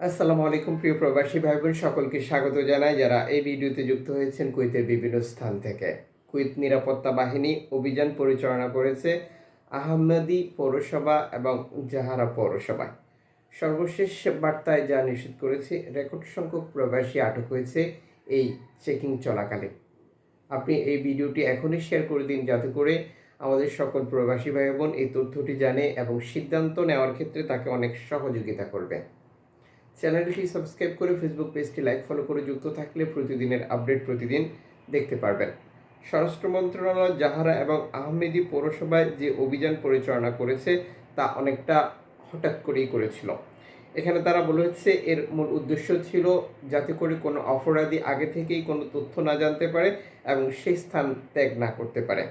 আসসালামু আলাইকুম, প্রিয় প্রবাসী ভাই বোন সকলকে স্বাগত জানাই। যারা এই ভিডিওতে যুক্ত হয়েছেন কুয়েতের বিভিন্ন স্থান থেকে। কুয়েত নিরাপত্তা বাহিনী অভিযান পরিচালনা করেছে আহমেদি পৌরসভা এবং জাহারা পৌরসভায়। সর্বশেষ বার্তায় যা নিশ্চিত করেছে, রেকর্ড সংখ্যক প্রবাসী আটক হয়েছে এই চেকিং চলাকালে। আপনি এই ভিডিওটি এখনই শেয়ার করে দিন, যাতে করে আমাদের সকল প্রবাসী ভাই বোন এই তথ্যটি জানে এবং সিদ্ধান্ত নেওয়ার ক্ষেত্রে তাকে অনেক সহযোগিতা করবে। চ্যানেলটি সাবস্ক্রাইব করে ফেসবুক পেজটি লাইক ফলো করে যুক্ত থাকলে প্রতিদিনের আপডেট প্রতিদিন দেখতে পারবেন। স্বরাষ্ট্র মন্ত্রণালয়, জাহারা এবং আহমেদি পৌরসভায় যে অভিযান পরিচালনা করেছে, তা অনেকটা হঠাৎ করেই করেছিল। এখানে তারা বলেছে এর মূল উদ্দেশ্য ছিল যাতে করে কোনো অপরাধী আগে থেকেই কোনো তথ্য না জানতে পারে এবং সেই স্থান ত্যাগ না করতে পারে।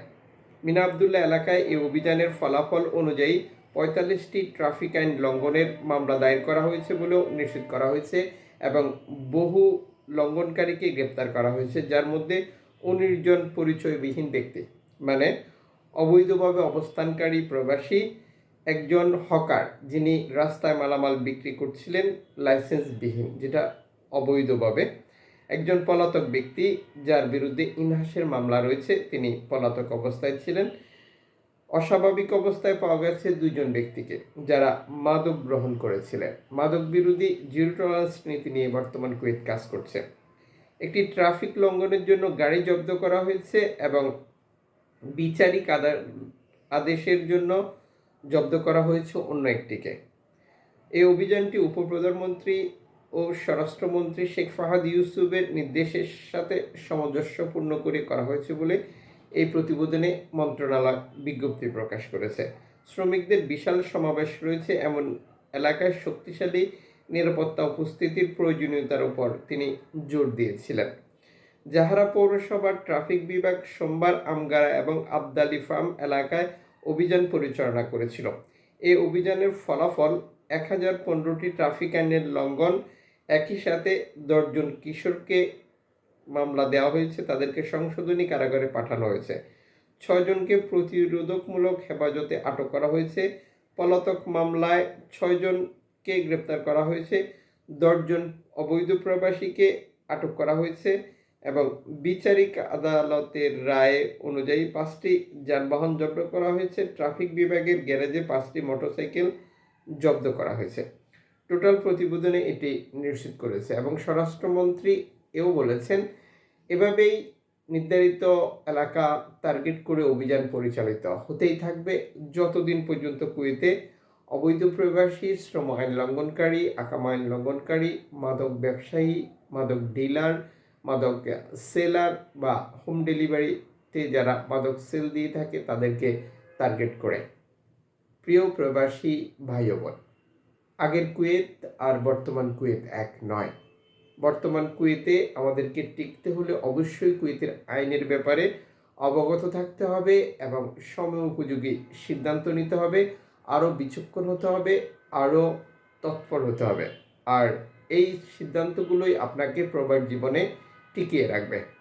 মিনা আবদুল্লাহ এলাকায় এই অভিযানের ফলাফল অনুযায়ী পঁয়তাল্লিশটি ট্রাফিক আইন লঙ্ঘনের মামলা দায়ের করা হয়েছে বলেও নিশ্চিত করা হয়েছে এবং বহু লঙ্ঘনকারীকে গ্রেপ্তার করা হয়েছে, যার মধ্যে উনিশ জন পরিচয়বিহীন ব্যক্তি। মানে অবৈধভাবে অবস্থানকারী প্রবাসী, একজন হকার যিনি রাস্তায় মালামাল বিক্রি করছিলেন লাইসেন্সবিহীন, যেটা অবৈধভাবে। একজন পলাতক ব্যক্তি, যার বিরুদ্ধে ইনহাসের মামলা রয়েছে, তিনি পলাতক অবস্থায় ছিলেন। অস্বাভাবিক অবস্থায় পাওয়া গেছে দুজন ব্যক্তিকে, যারা মাদক গ্রহণ করেছিলেন। মাদক বিরোধী জিরো টলারেন্স নীতি নিয়ে বর্তমান কুয়েত কাজ করছে। একটি ট্রাফিক লঙ্ঘনের জন্য গাড়ি জব্দ করা হয়েছে এবং বিচারিক আদা- আদেশের জন্য জব্দ করা হয়েছে অন্য একটিকে। এই অভিযানটি উপপ্রধানমন্ত্রী ও স্বরাষ্ট্রমন্ত্রী শেখ ফাহাদ ইউসুফের নির্দেশের সাথে সামঞ্জস্যপূর্ণ করে করা হয়েছে বলে এই প্রতিবেদনে মন্ত্রণালয় বিজ্ঞপ্তি প্রকাশ করেছে। শ্রমিকদের বিশাল সমাবেশ রয়েছে এমন এলাকায় শক্তিশালী নিরাপত্তা উপস্থিতির প্রয়োজনীয়তার উপর তিনি জোর দিয়েছিলেন। জাহারা পৌরসভার ট্রাফিক বিভাগ সোমবার আমগারা এবং আবদালি ফার্ম এলাকায় অভিযান পরিচালনা করেছিল। এই অভিযানের ফলাফল এক হাজার পনেরোটি ট্রাফিক আইনের লঙ্ঘন, একই সাথে দশজন কিশোরকে মামলা দেওয়া হয়েছে, তাদেরকে সংশোধনী কারাগারে পাঠানো হয়েছে। ছয়জনকে প্রতিরোধকমূলক হেফাজতে আটক করা হয়েছে। পলাতক মামলায় ছয়জনকে গ্রেপ্তার করা হয়েছে। দশজন অবৈধ প্রবাসীকে আটক করা হয়েছে এবং বিচারিক আদালতের রায় অনুযায়ী পাঁচটি যানবাহন জব্দ করা হয়েছে। ট্রাফিক বিভাগের গ্যারেজে পাঁচটি মোটরসাইকেল জব্দ করা হয়েছে। টোটাল প্রতিবেদনে এটি নিশ্চিত করেছে এবং স্বরাষ্ট্রমন্ত্রী এও বলেছেন, এভাবেই নির্ধারিত এলাকা টার্গেট করে অভিযান পরিচালিত হতেই থাকবে। যতদিন পর্যন্ত কুয়েতে অবৈধ প্রবাসী, শ্রম আইন লঙ্ঘনকারী, আকাম আইন লঙ্ঘনকারী, মাদক ব্যবসায়ী, মাদক ডিলার মাদক সেলার বা হোম ডেলিভারিতে যারা মাদক সেল দিয়ে থাকে, তাদেরকে টার্গেট করে। প্রিয় প্রবাসী ভাই বোন, আগের কুয়েত আর বর্তমান কুয়েত এক নয়। বর্তমান কুয়েতে আমাদেরকে টিকতে হলে অবশ্যই কুয়েতের আইনের ব্যাপারে অবগত থাকতে হবে এবং সময় উপযোগী সিদ্ধান্ত নিতে হবে, আরও বিচক্ষণ হতে হবে, আরও তৎপর হতে হবে। আর এই সিদ্ধান্তগুলোই আপনাকে প্রবার জীবনে টিকিয়ে রাখবে।